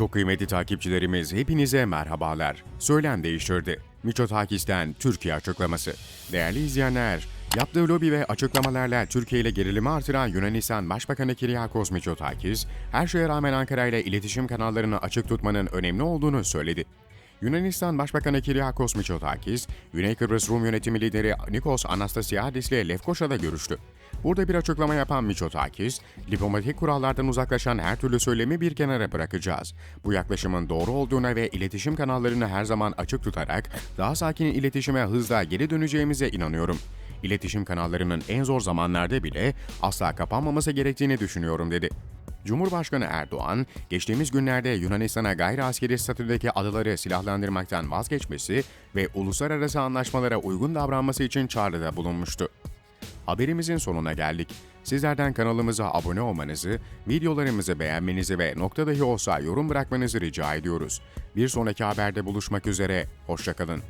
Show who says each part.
Speaker 1: Çok kıymetli takipçilerimiz hepinize merhabalar. Söylem değiştirdi. Miçotakis'ten Türkiye açıklaması. Değerli izleyenler, yaptığı lobi ve açıklamalarla Türkiye ile gerilimi artıran Yunanistan Başbakanı Kyriakos Mitsotakis, her şeye rağmen Ankara ile iletişim kanallarını açık tutmanın önemli olduğunu söyledi. Yunanistan Başbakanı Kyriakos Mitsotakis, Güney Kıbrıs Rum yönetimi lideri Nikos Anastasiadis ile Lefkoşa'da görüştü. Burada bir açıklama yapan Mitsotakis, diplomatik kurallardan uzaklaşan her türlü söylemi bir kenara bırakacağız. Bu yaklaşımın doğru olduğuna ve iletişim kanallarını her zaman açık tutarak daha sakin iletişime hızla geri döneceğimize inanıyorum. İletişim kanallarının en zor zamanlarda bile asla kapanmaması gerektiğini düşünüyorum dedi. Cumhurbaşkanı Erdoğan, geçtiğimiz günlerde Yunanistan'a gayri askeri statüdeki adaları silahlandırmaktan vazgeçmesi ve uluslararası anlaşmalara uygun davranması için çağrıda bulunmuştu. Haberimizin sonuna geldik. Sizlerden kanalımıza abone olmanızı, videolarımızı beğenmenizi ve nokta dahi olsa yorum bırakmanızı rica ediyoruz. Bir sonraki haberde buluşmak üzere, hoşçakalın.